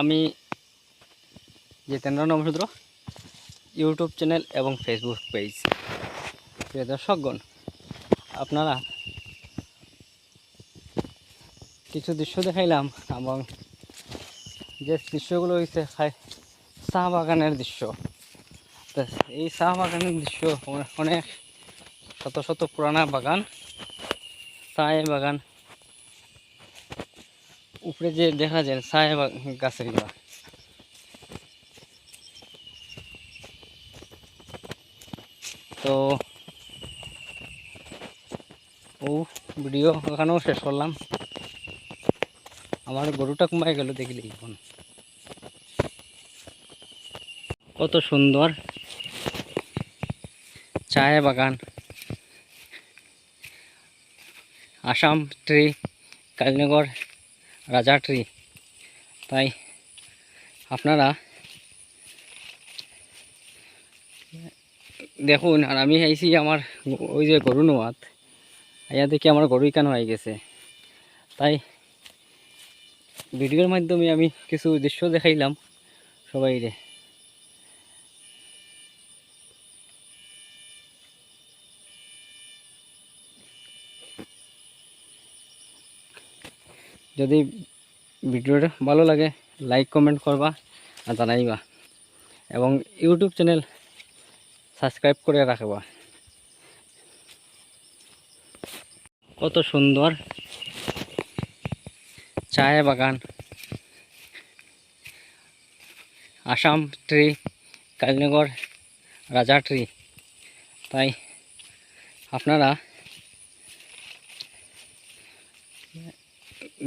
আমি Jitendra Namasudra YouTube channel এবং Facebook page প্রিয় দর্শকগণ, আপনারা কিছু দৃশ্য দেখাইলাম এবং যে দৃশ্যগুলো হয়েছে চা বাগানের দৃশ্য। এই চা বাগানের দৃশ্য অনেক শত শত পুরানা বাগান চায় বাগান উপরে যে দেখা যায় ছায়া গাছেরগুলা তো, ও ভিডিও ওখানেও শেষ করলাম। আমার গরুটা কমাই গেল দেখলি এখন। কত সুন্দর চায় বাগান। আসাম ট্রি, কালীনগর রাজা ট্রি। তাই আপনারা দেখুন, আর আমি আইছি আমার ওই যে গরু নোয়াত আইয়া দেখি আমার গরুই কেন হয়ে গেছে। তাই ভিডিওর মাধ্যমে আমি কিছু দৃশ্য দেখাইলাম সবাই যদি ভিডিওটা ভালো লাগে লাইক কমেন্ট করবা আর জানাইবা। এবং ইউটিউব চ্যানেল সাবস্ক্রাইব করে রাখবা। কত সুন্দর চায় বাগান। আসাম ট্রি কালীনগর রাজা ট্রি তাই আপনারা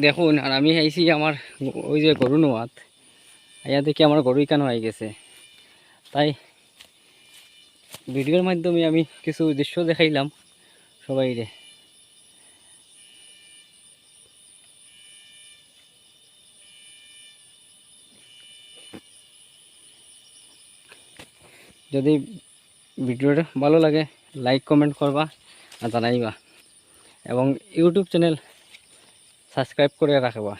দেখুন, আর আমি আইছি আমার ওই যে গরু নোয়াত আইয়া দেখি আমার গরু কেন হয়ে গেছে। তাই ভিডিওর মাধ্যমে আমি কিছু দৃশ্য দেখাইলাম সবাই রে যদি ভিডিওটা ভালো লাগে, লাইক, কমেন্ট করবা আর জানাইবা। এবং ইউটিউব চ্যানেল সাবস্ক্রাইব করে রাখবা।